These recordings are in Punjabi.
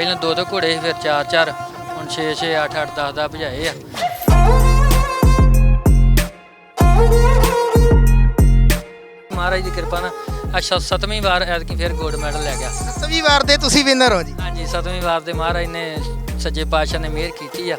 ਪਹਿਲਾਂ ਦੋ ਦੋ ਘੋੜੇ ਸੀ, ਫਿਰ ਚਾਰ ਚਾਰ। ਹੁਣ 6 6 8 8 10 10 ਭਜਾਏ ਆ। ਮਹਾਰਾਜ ਦੀ ਕਿਰਪਾ ਨਾਲ ਅੱਛਾ ਸਤਵੀਂ ਵਾਰ ਐਤਕੀ ਫਿਰ ਗੋਲਡ ਮੈਡਲ ਲੈ ਗਿਆ। ਸਤਵੀਂ ਵਾਰ ਦੇ ਤੁਸੀਂ ਵਿਨਰ ਹੋ ਜੀ। ਹਾਂਜੀ ਸਤਵੀਂ ਵਾਰ ਦੇ ਮਹਾਰਾਜ ਨੇ ਸੱਚੇ ਪਾਤਸ਼ਾਹ ਨੇ ਮਿਹਰ ਕੀਤੀ ਆ।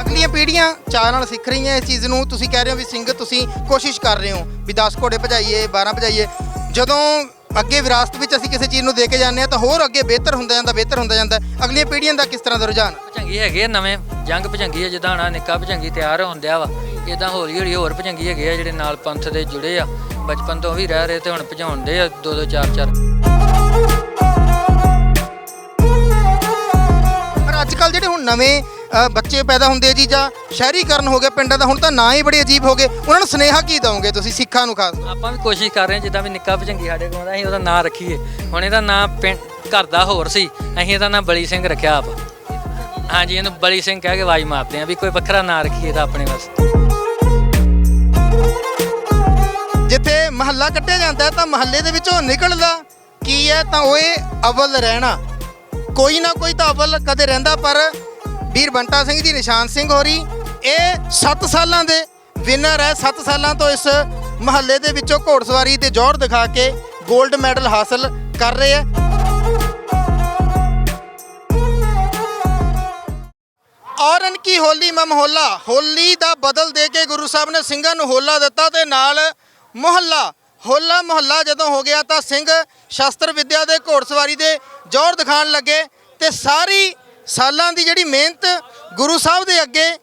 ਅਗਲੀਆਂ ਪੀੜ੍ਹੀਆਂ ਚਾਹ ਨਾਲ ਸਿੱਖ ਰਹੀਆਂ ਇਸ ਚੀਜ਼ ਨੂੰ। ਤੁਸੀਂ ਕਹਿ ਰਹੇ ਹੋ ਵੀ ਸਿੰਘ ਤੁਸੀਂ ਕੋਸ਼ਿਸ਼ ਕਰ ਰਹੇ ਹੋ ਵੀ 10 ਘੋੜੇ ਭਜਾਈਏ 12 ਭਜਾਈਏ। ਜਦੋਂ ਅੱਗੇ ਵਿਰਾਸਤ ਵਿੱਚ ਅਸੀਂ ਕਿਸੇ ਚੀਜ਼ ਨੂੰ ਦੇ ਕੇ ਜਾਂਦੇ ਆ ਤਾਂ ਹੋਰ ਅੱਗੇ ਬਿਹਤਰ ਹੁੰਦਾ ਜਾਂਦਾ ਬਿਹਤਰ ਹੁੰਦਾ ਜਾਂਦਾ। ਅਗਲੀਆਂ ਪੀੜ੍ਹੀਆਂ ਦਾ ਕਿਸ ਤਰ੍ਹਾਂ ਦਾ ਰੁਝਾਨ? ਭਜੰਗੀ ਹੈਗੇ ਆ ਨਵੇਂ ਜੰਗ ਭਜੰਗੀ ਆ ਜਿੱਦਾਂ ਹਣਾ ਨਿੱਕਾ ਭਜੰਗੀ ਤਿਆਰ ਹੋਣ ਦਿਆ ਵਾ। ਇਦਾਂ ਹੌਲੀ ਹੌਲੀ ਹੋਰ ਭਜੰਗੀ ਹੈਗੇ ਆ ਜਿਹੜੇ ਨਾਲ ਪੰਥ ਦੇ ਜੁੜੇ ਆ। ਬਚਪਨ ਤੋਂ ਵੀ ਰਹਿ ਰਹੇ ਤੇ ਹੁਣ ਭਜਾਉਂਦੇ ਆ ਦੋ ਦੋ ਚਾਰ ਚਾਰ। ਪਰ ਅੱਜ ਕੱਲ ਜਿਹੜੇ ਹੁਣ ਨਵੇਂ ਅ, ਬੱਚੇ ਪੈਦਾ ਹੁੰਦੇ ਆ ਜੀ ਜਾਂ ਸ਼ਹਿਰੀਕਰਨ ਹੋ ਗਿਆ ਪਿੰਡਾਂ ਦਾ ਹੁਣ ਤਾਂ ਨਾਂ ਹੀ ਬੜੇ ਅਜੀਬ ਹੋ ਗਏ। ਉਹਨਾਂ ਨੂੰ ਸੁਨੇਹਾ ਕੀ ਦਵੋਗੇ ਤੁਸੀਂ ਸਿੱਖਾਂ ਨੂੰ ਖਾਸ? ਆਪਾਂ ਵੀ ਕੋਸ਼ਿਸ਼ ਕਰ ਰਹੇ ਹਾਂ ਜਿੱਦਾਂ ਵੀ ਨਿੱਕਾ ਭਜੰਗੀ ਸਾਡੇ ਕੋਲ ਆਉਂਦਾ ਅਸੀਂ ਉਹਦਾ ਨਾਂ ਰੱਖੀਏ। ਹੁਣ ਇਹਦਾ ਨਾਂ ਪਿੰਡ ਘਰ ਦਾ ਹੋਰ ਸੀ ਅਸੀਂ ਇਹਦਾ ਨਾਂ ਬਲੀ ਸਿੰਘ ਰੱਖਿਆ ਆਪ। ਹਾਂਜੀ ਇਹਨੂੰ ਬਲੀ ਸਿੰਘ ਕਹਿ ਕੇ ਆਵਾਜ਼ ਮਾਰਦੇ ਆ ਵੀ ਕੋਈ ਵੱਖਰਾ ਨਾਂ ਰੱਖੀਏ ਇਹਦਾ ਆਪਣੇ ਵਾਸਤੇ ਜਿੱਥੇ ਮਹੱਲਾ ਕੱਢਿਆ ਜਾਂਦਾ ਹੈ ਤਾਂ ਮਹੱਲੇ ਦੇ ਵਿੱਚੋਂ ਨਿਕਲਦਾ ਕੀ ਹੈ ਤਾਂ ਉਹ ਇਹ ਅਵਲ ਰਹਿਣਾ। ਕੋਈ ਨਾ ਕੋਈ ਤਾਂ ਅਵਲ ਕਦੇ ਰਹਿੰਦਾ ਪਰ ਵੀਰ ਬੰਟਾ ਸਿੰਘ ਜੀ, ਨਿਸ਼ਾਨ ਸਿੰਘ ਹੋਰੀ, ਇਹ 7 ਸਾਲਾਂ ਦੇ ਵਿਨਰ ਹੈ। 7 ਸਾਲਾਂ ਤੋਂ ਇਸ ਮਹੱਲੇ ਦੇ ਵਿੱਚੋਂ ਘੋੜਸਵਾਰੀ ਤੇ ਜ਼ੋਰ ਦਿਖਾ ਕੇ 골ਡ ਮੈਡਲ ਹਾਸਲ ਕਰ ਰਹੇ ਹੈ। ਔਰਨ ਕੀ ਹੋਲੀ ਮੈਂ ਮਹੋਲਾ ਹੋਲੀ ਦਾ ਬਦਲ ਦੇ ਕੇ ਗੁਰੂ ਸਾਹਿਬ ਨੇ ਸਿੰਘਾਂ ਨੂੰ ਹੋਲਾ ਦਿੱਤਾ ਤੇ ਨਾਲ ਮੁਹੱਲਾ। ਹੋਲਾ ਮੁਹੱਲਾ ਜਦੋਂ ਹੋ ਗਿਆ ਤਾਂ ਸਿੰਘ ਸ਼ਸਤਰ ਵਿੱਦਿਆ ਦੇ ਘੋੜਸਵਾਰੀ ਦੇ ਜੋਰ ਦਿਖਾਣ ਲੱਗੇ ਤੇ ਸਾਰੀ ਸਾਲਾਂ ਦੀ ਜਿਹੜੀ ਮਿਹਨਤ ਗੁਰੂ ਸਾਹਿਬ ਦੇ ਅੱਗੇ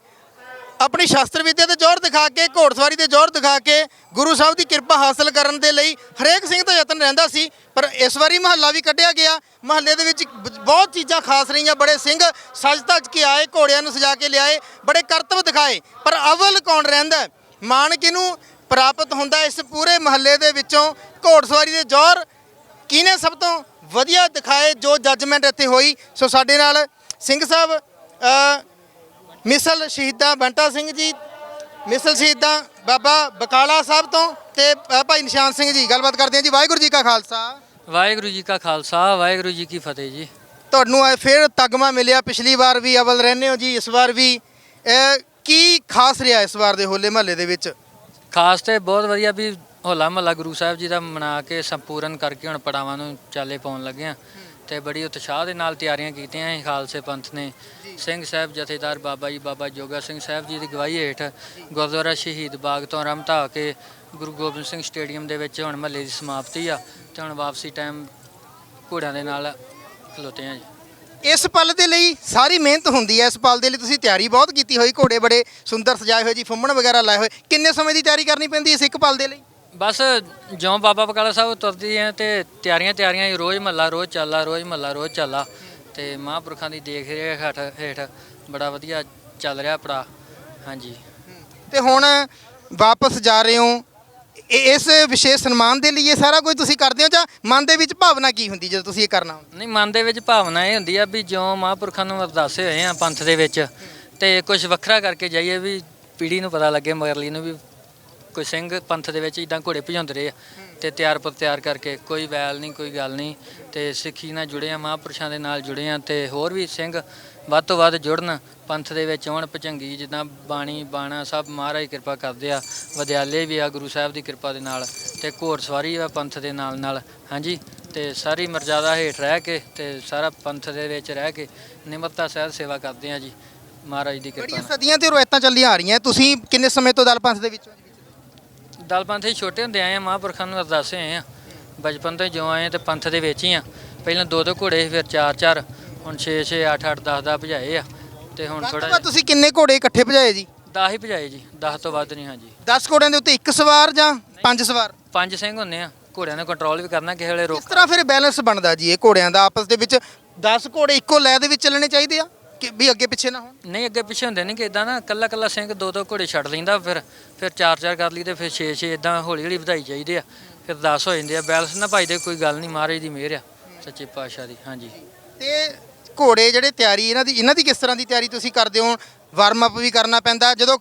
ਆਪਣੀ ਸ਼ਾਸਤਰ ਵਿਦਿਆ ਤੇ ਜ਼ੋਰ ਦਿਖਾ ਕੇ, ਘੋੜਸਵਾਰੀ ਤੇ ਜ਼ੋਰ ਦਿਖਾ ਕੇ, ਗੁਰੂ ਸਾਹਿਬ ਦੀ ਕਿਰਪਾ ਹਾਸਲ ਕਰਨ ਦੇ ਲਈ ਹਰੇਕ ਸਿੰਘ ਦਾ ਯਤਨ ਰਹਿੰਦਾ ਸੀ, ਪਰ ਇਸ ਵਾਰੀ ਮਹੱਲਾ ਵੀ ਕੱਢਿਆ ਗਿਆ। ਮਹੱਲੇ ਦੇ ਵਿੱਚ ਬ- ਬਹੁਤ ਚੀਜ਼ਾਂ ਖਾਸ ਰਹੀਆਂ, ਬੜੇ ਸਿੰਘ ਸਜ ਧਜ ਕੇ ਆਏ, ਘੋੜਿਆਂ ਨੂੰ ਸਜਾ ਕੇ ਲਿਆਏ, ਬੜੇ ਕਰਤੱਵ ਦਿਖਾਏ, ਪਰ ਅਵਲ ਕੌਣ ਰਹਿੰਦਾ? ਹੈ? ਮਾਣ ਕਿਹਨੂੰ ਪ੍ਰਾਪਤ ਹੁੰਦਾ ਇਸ ਪੂਰੇ ਮਹੱਲੇ ਦੇ ਵਿੱਚੋਂ। ਘੋੜਸਵਾਰੀ ਦੇ ਜ਼ੋਰ ਕਿਹਨੇ ਸਭ ਤੋਂ ਵਧੀਆ ਦਿਖਾਏ, ਜੋ ਜੱਜਮੈਂਟ ਇੱਥੇ ਹੋਈ। ਸੋ ਸਾਡੇ ਨਾਲ ਸਿੰਘ ਸਾਹਿਬ ਮਿਸਲ ਸ਼ਹੀਦਾਂ ਬੰਟਾ ਸਿੰਘ ਜੀ ਮਿਸਲ ਸ਼ਹੀਦਾਂ ਬਾਬਾ ਬਕਾਲਾ ਸਾਹਿਬ ਤੋਂ ਤੇ ਭਾਈ ਨਿਸ਼ਾਨ ਸਿੰਘ ਜੀ ਗੱਲਬਾਤ ਕਰਦੇ ਹਾਂ ਜੀ। ਵਾਹਿਗੁਰੂ ਜੀ ਕਾ ਖਾਲਸਾ। ਵਾਹਿਗੁਰੂ ਜੀ ਕਾ ਖਾਲਸਾ ਵਾਹਿਗੁਰੂ ਜੀ ਕੀ ਫਤਿਹ ਜੀ। ਤੁਹਾਨੂੰ ਫਿਰ ਤਗਮਾ ਮਿਲਿਆ। ਪਿਛਲੀ ਵਾਰ ਵੀ ਅਵਲ ਰਹਿੰਦੇ ਹੋ ਜੀ ਇਸ ਵਾਰ ਵੀ। ਕੀ ਖਾਸ ਰਿਹਾ ਇਸ ਵਾਰ ਦੇ ਹੋਲੇ ਮਹੱਲੇ ਦੇ ਵਿੱਚ? ਖਾਸ ਤੇ ਬਹੁਤ ਵਧੀਆ ਵੀ ਹੋਲਾ ਮਹੱਲਾ ਗੁਰੂ ਸਾਹਿਬ ਜੀ ਦਾ ਮਨਾ ਕੇ ਸੰਪੂਰਨ ਕਰਕੇ ਹੁਣ ਪੜਾਵਾਂ ਨੂੰ ਚਾਲੇ ਪਾਉਣ ਲੱਗੇ ਆ ਤੇ ਬੜੀ ਉਤਸ਼ਾਹ ਦੇ ਨਾਲ ਤਿਆਰੀਆਂ ਕੀਤੀਆਂ ਅਸੀਂ ਖਾਲਸੇ ਪੰਥ ਨੇ। ਸਿੰਘ ਸਾਹਿਬ ਜਥੇਦਾਰ ਬਾਬਾ ਜੀ ਬਾਬਾ ਜੋਗਾ ਸਿੰਘ ਸਾਹਿਬ ਜੀ ਦੀ ਗਵਾਹੀ ਹੇਠ ਗੁਰਦੁਆਰਾ ਸ਼ਹੀਦ ਬਾਗ ਤੋਂ ਰਮਤਾ ਕੇ ਗੁਰੂ ਗੋਬਿੰਦ ਸਿੰਘ ਸਟੇਡੀਅਮ ਦੇ ਵਿੱਚ ਹੁਣ ਮਹੱਲੇ ਦੀ ਸਮਾਪਤੀ ਆ ਤੇ ਹੁਣ ਵਾਪਸੀ ਟਾਈਮ ਘੋੜਿਆਂ ਦੇ ਨਾਲ ਖਲੋਤੇ ਆ ਜੀ। ਇਸ ਪਲ ਦੇ ਲਈ ਸਾਰੀ ਮਿਹਨਤ ਹੁੰਦੀ ਹੈ। ਇਸ ਪਲ ਦੇ ਲਈ ਤੁਸੀਂ ਤਿਆਰੀ ਬਹੁਤ ਕੀਤੀ ਹੋਈ ਘੋੜੇ ਬੜੇ ਸੁੰਦਰ ਸਜਾਏ ਹੋਏ ਜੀ ਫੁੰਮਣ ਵਗੈਰਾ ਲਾਏ ਹੋਏ। ਕਿੰਨੇ ਸਮੇਂ ਦੀ ਤਿਆਰੀ ਕਰਨੀ ਪੈਂਦੀ ਹੈ ਇਸ ਇੱਕ ਪਲ ਦੇ ਲਈ? ਬਸ ਜਿਉਂ ਬਾਬਾ ਬਕਾਲਾ ਸਾਹਿਬ ਤੁਰਦੀ ਆ ਤੇ ਤਿਆਰੀਆਂ ਤਿਆਰੀਆਂ ਹੀ ਰੋਜ਼ ਮਹੱਲਾ ਰੋਜ਼ ਚੱਲਾ ਰੋਜ਼ ਮਹੱਲਾ ਰੋਜ਼ ਚੱਲਾ। ਤੇ ਮਹਾਂਪੁਰਖਾਂ ਦੀ ਦੇਖ ਰੇਖ ਹੇਠ ਹੇਠ ਬੜਾ ਵਧੀਆ ਚੱਲ ਰਿਹਾ ਪੜਾ ਹਾਂਜੀ। ਤੇ ਹੁਣ ਵਾਪਸ ਜਾ ਰਹੇ ਹੋ ਇਸ ਵਿਸ਼ੇਸ਼ ਸਨਮਾਨ ਦੇ ਲਈ ਇਹ ਸਾਰਾ ਕੁਝ ਤੁਸੀਂ ਕਰਦੇ ਹੋ ਜਾਂ ਮਨ ਦੇ ਵਿੱਚ ਭਾਵਨਾ ਕੀ ਹੁੰਦੀ ਜਦੋਂ ਤੁਸੀਂ ਇਹ ਕਰਨਾ ਹੁੰਦਾ? ਨਹੀਂ ਮਨ ਦੇ ਵਿੱਚ ਭਾਵਨਾ ਇਹ ਹੁੰਦੀ ਆ ਵੀ ਜਿਉਂ ਮਹਾਂਪੁਰਖਾਂ ਨੂੰ ਅਰਦਾਸੇ ਹੋਏ ਆ ਪੰਥ ਦੇ ਵਿੱਚ ਤੇ ਕੁਝ ਵੱਖਰਾ ਕਰਕੇ ਜਾਈਏ ਵੀ ਪੀੜੀ ਨੂੰ ਪਤਾ ਲੱਗੇ ਮਗਰਲੀ ਨੂੰ ਵੀ ਕੋਈ ਸਿੰਘ ਪੰਥ ਦੇ ਵਿੱਚ ਇਦਾਂ ਘੋੜੇ ਭਜਾਉਂਦੇ ਰਹੇ ਆ ਤੇ ਤਿਆਰ ਪਰ ਤਿਆਰ ਕਰਕੇ ਕੋਈ ਵੈਲ ਨਹੀਂ ਕੋਈ ਗੱਲ ਨਹੀਂ ਤੇ ਸਿੱਖੀ ਨਾਲ ਜੁੜੇ ਆ ਮਹਾਂਪੁਰਸ਼ਾਂ ਦੇ ਨਾਲ ਜੁੜੇ ਆ ਤੇ ਹੋਰ ਵੀ ਸਿੰਘ ਵੱਧ ਤੋਂ ਵੱਧ ਜੁੜਨ ਪੰਥ ਦੇ ਵਿੱਚ ਆਉਣ ਭਜੰਗੀ ਜਿੱਦਾਂ ਬਾਣੀ ਬਾਣਾ ਸਭ ਮਹਾਰਾਜ ਕਿਰਪਾ ਕਰਦੇ ਆ ਵਿਦਿਆਲੇ ਵੀ ਆ ਗੁਰੂ ਸਾਹਿਬ ਦੀ ਕਿਰਪਾ ਦੇ ਨਾਲ ਤੇ ਘੋੜਸਵਾਰੀ ਆ ਪੰਥ ਦੇ ਨਾਲ ਨਾਲ ਹਾਂਜੀ ਤੇ ਸਾਰੀ ਮਰਜ਼ਾਦਾ ਹੇਠ ਰਹਿ ਕੇ ਤੇ ਸਾਰਾ ਪੰਥ ਦੇ ਵਿੱਚ ਰਹਿ ਕੇ ਨਿਮਰਤਾ ਸਹਿਤ ਸੇਵਾ ਕਰਦੇ ਆ ਜੀ ਮਹਾਰਾਜ ਦੀ ਕਿਰਪਾ ਬੜੀਆਂ ਨਾਲ ਸਦੀਆਂ ਤੇ ਰਵਾਇਤਾਂ ਚੱਲੀਆਂ ਆ ਰਹੀਆਂ ਤੁਸੀਂ ਕਿੰਨੇ ਸਮੇਂ ਤੋਂ ਦਲ ਪੰਥ ਦੇ ਵਿੱਚ ਹੋ ਜੀ? ਦਲ ਪੰਥ ਹੀ ਛੋਟੇ ਹੁੰਦੇ ਆਏ ਆ ਮਹਾਂਪੁਰਖਾਂ ਨੂੰ ਅਰਦਾਸੇ ਆਏ ਆ। ਬਚਪਨ ਤੋਂ ਹੀ ਜਿਉਂ ਆਏ ਆ ਤੇ ਪੰਥ ਦੇ ਵਿੱਚ ਹੀ ਆ। ਪਹਿਲਾਂ ਦੋ ਦੋ ਘੋੜੇ ਫਿਰ ਚਾਰ ਚਾਰ ਹੁਣ 6 6 8 8 10 10 ਭਜਾਏ ਆ। ਤੇ ਹੁਣ ਥੋੜਾ ਤੁਸੀਂ ਕਿੰਨੇ ਘੋੜੇ ਇਕੱਠੇ ਭਜਾਏ ਜੀ? 10 ਹੀ ਭਜਾਏ ਜੀ 10 ਤੋਂ ਵੱਧ ਨਹੀਂ ਹਾਂਜੀ। 10 ਘੋੜਿਆਂ ਦੇ ਉੱਤੇ ਇੱਕ ਸਵਾਰ ਜਾਂ ਪੰਜ ਸਵਾਰ? ਪੰਜ ਸਿੰਘ ਹੁੰਦੇ ਆ ਘੋੜਿਆਂ ਨੂੰ ਕੰਟਰੋਲ ਵੀ ਕਰਨਾ ਕਿਸੇ ਵੇਲੇ ਕਿਸ ਰੋਕ ਤਰ੍ਹਾਂ ਫਿਰ ਬੈਲੈਂਸ ਬਣਦਾ ਜੀ ਇਹ ਘੋੜਿਆਂ ਦਾ? ਆਪਸ ਦੇ ਵਿੱਚ 10 ਘੋੜੇ ਇੱਕੋ ਲੈ ਦੇ ਵਿੱਚ ਚੱਲਣੇ ਚਾਹੀਦੇ ਆ? ਕਿ ਵੀ ਅੱਗੇ ਪਿੱਛੇ ਨਾ ਹੋਣ? ਨਹੀਂ ਅੱਗੇ ਪਿੱਛੇ ਹੁੰਦੇ ਨਹੀਂ ਕਿ ਇਦਾਂ ਨਾ ਕੱਲਾ ਕੱਲਾ ਸਿੰਘ ਦੋ ਦੋ ਘੋੜੇ ਛੱਡ ਲੈਂਦਾ ਫਿਰ ਫਿਰ ਚਾਰ ਚਾਰ ਕਰ ਲਈ ਤੇ ਫਿਰ 6 6 ਇਦਾਂ ਹੌਲੀ ਹੌਲੀ ਵਧਾਈ ਚਾਹੀਦੇ ਆ। ਫਿਰ 10 ਹੋ ਜਾਂਦੇ ਆ। ਬੈਲੈਂਸ ਨਾ ਭਾਈ ਦੇ ਕੋਈ ਗੱਲ ਨਹੀਂ ਮਹਾਰਾਜ ਦੀ ਮਿਹਰ ਆ ਸੱਚੇ ਪਾਤਸ਼ਾਹ ਦੀ ਹਾਂਜੀ। ਤੇ ਘੋੜੇ ਜਿਹੜੇ ਤਿਆਰੀ ਇਹਨਾਂ ਦੀ ਇਹਨਾਂ ਦੀ ਕਿਸ ਤਰ੍ਹਾਂ ਦੀ ਤਿਆਰੀ ਤੁਸੀਂ ਕਰਦੇ ਹੋ? ਵਾਰਮ ਅਪ ਵੀ ਕਰਨਾ ਪੈਂਦਾ ਜਦੋਂ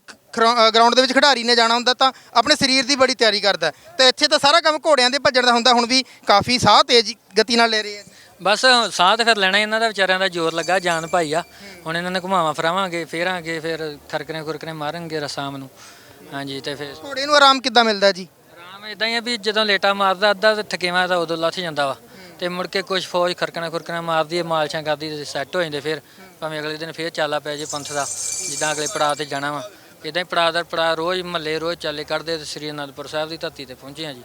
ਗਰਾਊਂਡ ਦੇ ਵਿੱਚ ਖਿਡਾਰੀ ਨੇ ਜਾਣਾ ਹੁੰਦਾ ਤਾਂ ਆਪਣੇ ਸਰੀਰ ਦੀ ਬੜੀ ਤਿਆਰੀ ਕਰਦਾ। ਤੇ ਇੱਥੇ ਤਾਂ ਸਾਰਾ ਕੰਮ ਘੋੜਿਆਂ ਦੇ ਭੱਜਣ ਦਾ ਹੁੰਦਾ ਹੁਣ ਵੀ ਕਾਫੀ ਸਾਹ ਤੇਜ਼ ਗਤੀ ਨਾਲ ਲੈ ਰਹੇ ਆ। ਬਸ ਸਾਹ ਤੇ ਫਿਰ ਲੈਣਾ ਇਹਨਾਂ ਦਾ ਵਿਚਾਰਿਆਂ ਦਾ ਜ਼ੋਰ ਲੱਗਾ ਜਾਨ ਭਾਈ ਆ। ਹੁਣ ਇਹਨਾਂ ਨੇ ਘੁਮਾਵਾਂ ਫਰਾਵਾਂਗੇ ਫੇਰਾਂਗੇ ਫਿਰ ਖਰਕਨੇ ਖੁਰਕਨੇ ਮਾਰਾਂਗੇ ਰਸਾਮ ਨੂੰ ਹਾਂਜੀ ਤੇ ਫਿਰ ਘੋੜੇ ਨੂੰ ਆਰਾਮ ਕਿੱਦਾਂ ਮਿਲਦਾ ਜੀ? ਆਰਾਮ ਇਦਾਂ ਹੀ ਆ ਵੀ ਜਦੋਂ ਲੇਟਾ ਮਾਰਦਾ ਅੱਧਾ ਤੇ ਥਕੇਵਾ ਤਾਂ ਉਦੋਂ ਲੱਥ ਜਾਂਦਾ ਵਾ। ਤੇ ਮੁੜ ਕੇ ਕੁਝ ਫੌਜ ਖਰਕਣਾ ਖੁਰਕਣਾ ਮਾਰਦੀ ਹੈ ਮਾਲਸ਼ਾਂ ਕਰਦੀ ਤੇ ਸੈੱਟ ਹੋ ਜਾਂਦੇ ਫਿਰ। ਭਾਵੇਂ ਅਗਲੇ ਦਿਨ ਫੇਰ ਚਾਲਾ ਪੈ ਜੇ ਪੰਥ ਦਾ ਜਿੱਦਾਂ ਅਗਲੇ ਪੜਾਅ ਤੇ ਜਾਣਾ ਵਾ। ਇਦਾਂ ਹੀ ਪੜਾਅ ਦਰ ਪੜਾਅ ਰੋਜ਼ ਮਹੱਲੇ ਰੋਜ਼ ਚਾਲੇ ਕੱਢਦੇ ਤੇ ਸ੍ਰੀ ਅਨੰਦਪੁਰ ਸਾਹਿਬ ਦੀ ਧਰਤੀ ਤੇ ਪਹੁੰਚੇ ਆ ਜੀ।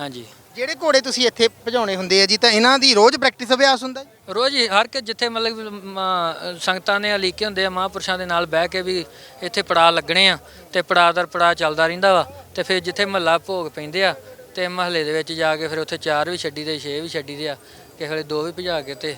ਹਾਂਜੀ। ਜਿਹੜੇ ਘੋੜੇ ਤੁਸੀਂ ਇੱਥੇ ਭਜਾਉਣੇ ਹੁੰਦੇ ਆ ਜੀ ਤਾਂ ਇਹਨਾਂ ਦੀ ਰੋਜ਼ ਪ੍ਰੈਕਟਿਸ ਅਭਿਆਸ ਹੁੰਦਾ ਜੀ? ਰੋਜ਼ ਹੀ ਹਰ ਕਿ ਜਿੱਥੇ ਮਤਲਬ ਸੰਗਤਾਂ ਨੇ ਅਲੀਕੇ ਹੁੰਦੇ ਆ ਮਹਾਂਪੁਰਸ਼ਾਂ ਦੇ ਨਾਲ ਬਹਿ ਕੇ ਵੀ ਇੱਥੇ ਪੜਾਅ ਲੱਗਣੇ ਆ ਤੇ ਪੜਾਅ ਦਰ ਪੜਾਅ ਚੱਲਦਾ ਰਹਿੰਦਾ ਵਾ ਤੇ ਫਿਰ ਜਿੱਥੇ ਮਹੱਲਾ ਭੋਗ ਪੈਂਦੇ ਆ ਤੇ ਮਹੱਲੇ ਦੇ ਵਿੱਚ ਜਾ ਕੇ ਫਿਰ ਉੱਥੇ ਚਾਰ ਵੀ ਛੱਡੀ ਦੇ ਛੇ ਵੀ ਛੱਡੀ ਦੇ ਆ ਕਿਸੇ ਵੇਲੇ ਦੋ ਵੀ ਭਜਾ ਕੇ ਤੇ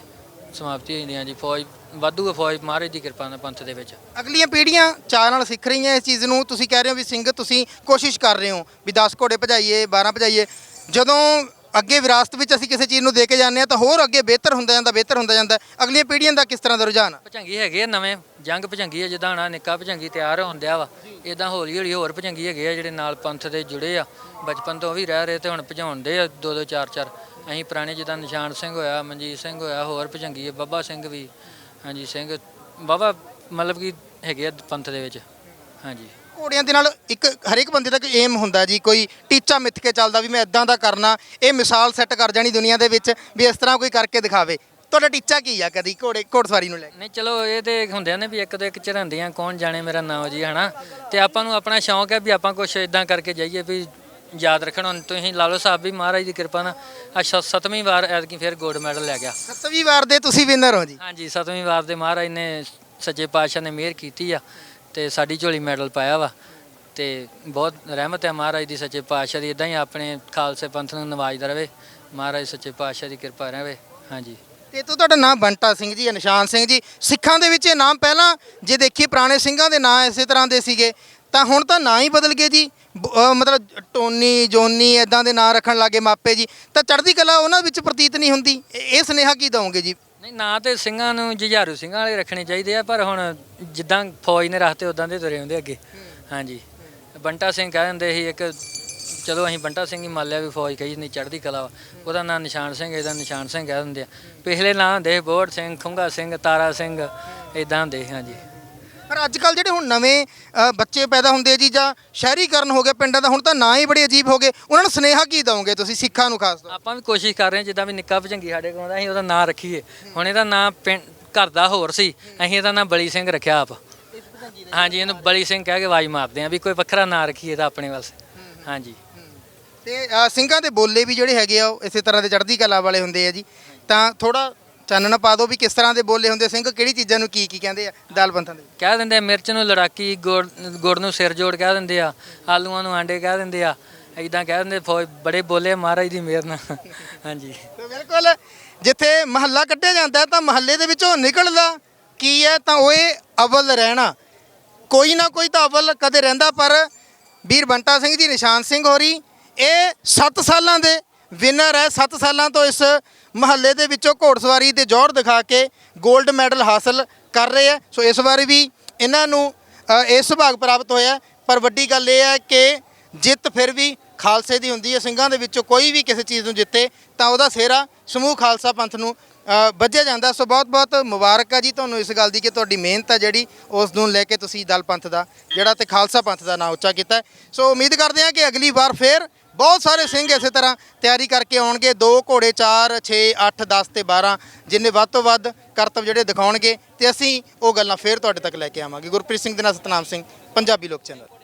ਸਮਾਪਤੀ ਹੋ ਜਾਂਦੀ ਆ ਜੀ ਫੌਜ ਵਾਧੂ ਆ ਫੌਜ ਮਹਾਰਾਜ ਦੀ ਕਿਰਪਾ ਨਾਲ ਪੰਥ ਦੇ ਵਿੱਚ। ਅਗਲੀਆਂ ਪੀੜ੍ਹੀਆਂ ਚਾਅ ਨਾਲ ਸਿੱਖ ਰਹੀਆਂ ਇਸ ਚੀਜ਼ ਨੂੰ ਤੁਸੀਂ ਕਹਿ ਰਹੇ ਹੋ ਵੀ ਸਿੰਘ ਤੁਸੀਂ ਕੋਸ਼ਿਸ਼ ਕਰ ਰਹੇ ਹੋ ਵੀ 10 ਘੋੜੇ ਭਜਾਈਏ 12 ਭਜਾਈਏ ਜਦੋਂ ਅੱਗੇ ਵਿਰਾਸਤ ਵਿੱਚ ਅਸੀਂ ਕਿਸੇ ਚੀਜ਼ ਨੂੰ ਦੇ ਕੇ ਜਾਂਦੇ ਆ ਤਾਂ ਹੋਰ ਅੱਗੇ ਬਿਹਤਰ ਹੁੰਦਾ ਜਾਂਦਾ, ਬਿਹਤਰ ਹੁੰਦਾ ਜਾਂਦਾ। ਅਗਲੀਆਂ ਪੀੜ੍ਹੀਆਂ ਦਾ ਕਿਸ ਤਰ੍ਹਾਂ ਦਾ ਰੁਝਾਨ? ਆ ਭਜੰਗੀ ਹੈਗੇ ਆ, ਨਵੇਂ ਜੰਗ ਭਜੰਗੀ ਆ, ਜਿੱਦਾਂ ਹਣਾ ਨਿੱਕਾ ਭਜੰਗੀ ਤਿਆਰ ਹੁੰਦਿਆ ਵਾ। ਇਦਾਂ ਹੌਲੀ ਹੌਲੀ ਹੋਰ ਭਜੰਗੀ ਹੈਗੇ ਆ ਜਿਹੜੇ ਨਾਲ ਪੰਥ ਦੇ ਜੁੜੇ ਆ। ਬਚਪਨ ਤੋਂ ਵੀ ਰਹਿ ਰਹੇ ਤੇ ਹੁਣ ਭਜਾਉਣ ਦੇ ਆ, ਦੋ ਦੋ ਚਾਰ ਚਾਰ। ਅਸੀਂ ਪੁਰਾਣੇ ਜਿੱਦਾਂ ਨਿਸ਼ਾਨ ਸਿੰਘ ਹੋਇਆ, ਮਨਜੀਤ ਸਿੰਘ ਹੋਇਆ, ਹੋਰ ਭਜੰਗੀ ਆ, ਬੱਬਾ ਸਿੰਘ ਵੀ। ਹਾਂਜੀ, ਸਿੰਘ, ਬਾਬਾ ਮਤਲਬ ਕਿ ਹੈਗੇ ਆ ਪੰਥ ਦੇ ਵਿੱਚ। ਹਾਂਜੀ। ਘੋੜਿਆਂ ਦੇ ਨਾਲ ਇੱਕ ਹਰੇਕ ਬੰਦੇ ਦਾ ਕੋਈ ਏਮ ਹੁੰਦਾ ਜੀ ਕੋਈ ਟੀਚਾ ਮਿੱਥ ਕੇ ਚੱਲਦਾ ਵੀ ਮੈਂ ਇਦਾਂ ਦਾ ਕਰਨਾ ਇਹ ਮਿਸਾਲ ਸੈੱਟ ਕਰ ਜਾਣੀ ਦੁਨੀਆ ਦੇ ਵਿੱਚ ਵੀ ਇਸ ਤਰ੍ਹਾਂ ਕੋਈ ਕਰਕੇ ਦਿਖਾਵੇ। ਤੁਹਾਡਾ ਟੀਚਾ ਕੀ ਆ ਕਦੀ ਘੋੜੇ ਘੋੜਸਵਾਰੀ ਨੂੰ ਲੈ ਕੇ? ਨਹੀਂ ਚਲੋ ਇਹ ਤੇ ਹੁੰਦੇ ਨੇ ਵੀ ਇੱਕ ਤੋਂ ਇੱਕ ਚੜਾਉਂਦੀਆਂ ਕੌਣ ਜਾਣੇ ਮੇਰਾ ਨਾਮ ਜੀ ਹਨਾ? ਤੇ ਆਪਾਂ ਨੂੰ ਆਪਣਾ ਸ਼ੌਂਕ ਹੈ ਵੀ ਆਪਾਂ ਕੁਝ ਇਦਾਂ ਕਰਕੇ ਜਾਈਏ ਵੀ ਯਾਦ ਰੱਖਣ। ਹੁਣ ਤੁਸੀਂ ਲਾਲੋ ਸਾਹਿਬ ਵੀ ਮਹਾਰਾਜ ਦੀ ਕਿਰਪਾ ਨਾਲ ਆ ਸੱਤਵੀਂ ਵਾਰ ਐਤਕੀ ਫਿਰ ਗੋਲਡ ਮੈਡਲ ਲੈ ਗਿਆ। ਸੱਤਵੀਂ ਵਾਰ ਦੇ ਤੁਸੀਂ ਵਿਨਰ ਹੋ ਜੀ। ਹਾਂਜੀ ਸੱਤਵੀਂ ਵਾਰ ਦੇ ਮਹਾਰਾਜ ਨੇ ਸੱਚੇ ਪਾਤਸ਼ਾਹ ਨੇ ਮਿਹਰ ਕੀਤੀ ਆ। ਤੇ ਸਾਡੀ ਝੋਲੀ ਮੈਡਲ ਪਾਇਆ ਵਾ। ਤੇ ਬਹੁਤ ਰਹਿਮਤ ਹੈ ਮਹਾਰਾਜ ਦੀ, ਸੱਚੇ ਪਾਤਸ਼ਾਹ ਦੀ। ਇਦਾਂ ਹੀ ਆਪਣੇ ਖਾਲਸੇ ਪੰਥ ਨੂੰ ਨਵਾਜਦਾ ਰਵੇ ਮਹਾਰਾਜ ਸੱਚੇ ਪਾਤਸ਼ਾਹ ਦੀ ਕਿਰਪਾ ਰਹੇ। ਹਾਂਜੀ। ਤੇ ਤੋਂ ਤੁਹਾਡਾ ਨਾਮ ਬੰਟਾ ਸਿੰਘ ਜੀ ਨਿਸ਼ਾਨ ਸਿੰਘ ਜੀ। ਸਿੱਖਾਂ ਦੇ ਵਿੱਚ ਇਹ ਨਾਮ ਪਹਿਲਾਂ ਜੇ ਦੇਖੀਏ, ਪੁਰਾਣੇ ਸਿੰਘਾਂ ਦੇ ਨਾਂ ਇਸੇ ਤਰ੍ਹਾਂ ਦੇ ਸੀਗੇ। ਤਾਂ ਹੁਣ ਤਾਂ ਨਾਂ ਹੀ ਬਦਲ ਗਏ ਜੀ। ਬ- ਮਤਲਬ ਟੋਨੀ, ਜੋਨੀ ਇਦਾਂ ਦੇ ਨਾਂ ਰੱਖਣ ਲੱਗੇ ਮਾਪੇ ਜੀ। ਤਾਂ ਚੜ੍ਹਦੀ ਕਲਾ ਉਹਨਾਂ ਵਿੱਚ ਪ੍ਰਤੀਤ ਨਹੀਂ ਹੁੰਦੀ। ਇਹ ਇਹ ਸੁਨੇਹਾ ਕੀ ਦਵੋਗੇ ਜੀ? ਨਹੀਂ ਨਾ ਤੇ ਸਿੰਘਾਂ ਨੂੰ ਜੁਝਾਰੂ ਸਿੰਘਾਂ ਵਾਲੇ ਰੱਖਣੇ ਚਾਹੀਦੇ ਆ ਪਰ ਹੁਣ ਜਿੱਦਾਂ ਫੌਜ ਨੇ ਰੱਖਤੇ ਉਦਾਂ ਦੇ ਤੁਰੇ ਹੁੰਦੇ ਅੱਗੇ। ਹਾਂਜੀ। ਬੰਟਾ ਸਿੰਘ ਕਹਿ ਦਿੰਦੇ ਸੀ ਇੱਕ ਚਲੋ ਅਸੀਂ ਬੰਟਾ ਸਿੰਘ ਹੀ ਮੰਨ ਲਿਆ ਵੀ ਫੌਜ ਕਹੀ ਨਹੀਂ ਚੜ੍ਹਦੀ ਕਲਾ ਵਾ। ਉਹਦਾ ਨਾਂ ਨਿਸ਼ਾਨ ਸਿੰਘ ਇਹਦਾ ਨਿਸ਼ਾਨ ਸਿੰਘ ਕਹਿ ਦਿੰਦੇ ਆ। ਪਿਛਲੇ ਨਾਂ ਹੁੰਦੇ ਸੀ ਬੋੜ ਸਿੰਘ ਖੁੰਗਾ ਸਿੰਘ ਤਾਰਾ ਸਿੰਘ ਇਦਾਂ ਹੁੰਦੇ ਸੀ, ਹਾਂਜੀ। ਪਰ ਅੱਜ ਕੱਲ ਜਿਹੜੇ ਹੁਣ ਨਵੇਂ ਅ, ਬੱਚੇ ਪੈਦਾ ਹੁੰਦੇ ਆ ਜੀ ਜਾਂ ਸ਼ਹਿਰੀਕਰਨ ਹੋ ਗਿਆ ਪਿੰਡਾਂ ਦਾ ਹੁਣ ਤਾਂ ਨਾਂ ਹੀ ਬੜੇ ਅਜੀਬ ਹੋ ਗਏ। ਉਹਨਾਂ ਨੂੰ ਸੁਨੇਹਾ ਕੀ ਦਵੋਗੇ ਤੁਸੀਂ ਸਿੱਖਾਂ ਨੂੰ ਖਾਸ ਤੌਰ ਆਪਾਂ ਵੀ ਕੋਸ਼ਿਸ਼ ਕਰ ਰਹੇ ਹਾਂ ਜਿੱਦਾਂ ਵੀ ਨਿੱਕਾ ਭਜੰਗੀ ਸਾਡੇ ਕੋਲ ਆਉਂਦਾ ਅਸੀਂ ਉਹਦਾ ਨਾਂ ਰੱਖੀਏ। ਹੁਣ ਇਹਦਾ ਨਾਂ ਪਿੰਡ ਘਰ ਦਾ ਹੋਰ ਸੀ ਅਸੀਂ ਇਹਦਾ ਨਾਂ ਬਲੀ ਸਿੰਘ ਰੱਖਿਆ ਆਪ। ਹਾਂਜੀ ਇਹਨੂੰ ਬਲੀ ਸਿੰਘ ਕਹਿ ਕੇ ਆਵਾਜ਼ ਮਾਰਦੇ ਆ ਵੀ ਕੋਈ ਵੱਖਰਾ ਨਾਂ ਰੱਖੀਏ ਤਾਂ ਆਪਣੇ ਵਾਸਤੇ ਹਾਂਜੀ। ਤੇ ਅ, ਸਿੰਘਾਂ ਦੇ ਬੋਲੇ ਵੀ ਜਿਹੜੇ ਹੈਗੇ ਆ ਉਹ ਇਸੇ ਤਰ੍ਹਾਂ ਦੇ ਚੜ੍ਹਦੀ ਕਲਾ ਵਾਲੇ ਹੁੰਦੇ ਆ ਜੀ। ਤਾਂ ਥੋੜਾ ਚਾਨਣਾ ਪਾ ਦਿਓ ਵੀ ਕਿਸ ਤਰ੍ਹਾਂ ਦੇ ਬੋਲੇ ਹੁੰਦੇ ਸਿੰਘ ਕਿਹੜੀ ਚੀਜ਼ਾਂ ਨੂੰ ਕੀ ਕੀ ਕਹਿੰਦੇ ਆ ਦਾਲ ਪੰਥਾਂ ਦੇ ਵਿੱਚ? ਕਹਿ ਦਿੰਦੇ ਆ ਮਿਰਚ ਨੂੰ ਲੜਾਕੀ ਗੁੜ ਗੁੜ ਨੂੰ ਸਿਰ ਜੋੜ ਕਹਿ ਦਿੰਦੇ ਆ ਆਲੂਆਂ ਨੂੰ ਆਂਡੇ ਕਹਿ ਦਿੰਦੇ ਆ ਇਦਾਂ ਕਹਿ ਦਿੰਦੇ ਫੌਜ ਬੜੇ ਬੋਲੇ ਮਹਾਰਾਜ ਦੀ ਮਿਹਰ ਨਾਲ। ਹਾਂਜੀ। ਤੇ ਬਿਲਕੁਲ ਜਿੱਥੇ ਮਹੱਲਾ ਕੱਢਿਆ ਜਾਂਦਾ ਹੈ ਤਾਂ ਮਹੱਲੇ ਦੇ ਵਿੱਚੋਂ ਨਿਕਲਦਾ ਕੀ ਹੈ ਤਾਂ ਉਹ ਇਹ ਅਵਲ ਰਹਿਣਾ। ਕੋਈ ਨਾ ਕੋਈ ਤਾਂ ਅਵਲ ਕਦੇ ਰਹਿੰਦਾ ਪਰ ਵੀਰ ਬੰਟਾ ਸਿੰਘ ਜੀ ਨਿਸ਼ਾਨ ਸਿੰਘ ਹੋਰੀ ਇਹ 7 ਸਾਲਾਂ ਦੇ ਵਿਨਰ ਹੈ 7 ਸਾਲਾਂ ਤੋਂ ਇਸ ਮਹੱਲੇ ਦੇ ਵਿੱਚੋਂ ਘੋੜਸਵਾਰੀ ਤੇ ਜ਼ੋਰ ਦਿਖਾ ਕੇ 골ਡ ਮੈਡਲ ਹਾਸਲ ਕਰ ਰਹੇ ਹੈ ਸੋ ਇਸ ਵਾਰ ਵੀ ਇਹਨਾਂ ਨੂੰ ਅ, ਇਹ ਸੁਭਾਗ ਪ੍ਰਾਪਤ ਹੋਇਆ ਪਰ ਵੱਡੀ ਗੱਲ ਇਹ ਹੈ ਕਿ ਜਿੱਤ ਫਿਰ ਵੀ ਖਾਲਸੇ ਦੀ ਹੁੰਦੀ ਹੈ। ਸਿੰਘਾਂ ਦੇ ਵਿੱਚੋਂ ਕੋਈ ਵੀ ਕਿਸੇ ਚੀਜ਼ ਨੂੰ ਜਿੱਤੇ ਤਾਂ ਉਹਦਾ ਸਿਹਰਾ ਸਮੂਹ ਖਾਲਸਾ ਪੰਥ ਨੂੰ ਵੱਜਿਆ ਜਾਂਦਾ। ਸੋ ਬਹੁਤ ਬਹੁਤ ਮੁਬਾਰਕ ਆ ਜੀ ਤੁਹਾਨੂੰ ਇਸ ਗੱਲ ਦੀ ਕਿ ਤੁਹਾਡੀ ਮਿਹਨਤ ਹੈ ਜਿਹੜੀ ਉਸ ਨੂੰ ਲੈ ਕੇ ਤੁਸੀਂ ਦਲ ਪੰਥ ਦਾ ਜਿਹੜਾ ਤੇ ਖਾਲਸਾ ਪੰਥ ਦਾ ਨਾਂ ਉੱਚਾ ਕੀਤਾ ਸੋ ਉਮੀਦ ਕਰਦੇ ਹਾਂ ਕਿ ਅਗਲੀ ਵਾਰ ਫੇਰ ਬਹੁਤ ਸਾਰੇ ਸਿੰਘ ਇਸੇ ਤਰ੍ਹਾਂ ਤਿਆਰੀ ਕਰਕੇ ਆਉਣਗੇ। ਦੋ ਘੋੜੇ 4 6 8 10 ਤੇ 12 ਜਿੰਨੇ ਵੱਧ ਤੋਂ ਵੱਧ ਕਰਤਵ ਜਿਹੜੇ ਦਿਖਾਉਣਗੇ। ਤੇ ਅਸੀਂ ਉਹ ਗੱਲਾਂ ਫੇਰ ਤੁਹਾਡੇ ਤੱਕ ਲੈ ਕੇ ਆਵਾਂਗੇ। ਗੁਰਪ੍ਰੀਤ ਸਿੰਘ ਦੇ ਨਾਲ ਸਤਨਾਮ ਸਿੰਘ, ਪੰਜਾਬੀ ਲੋਕ ਚੈਨਲ।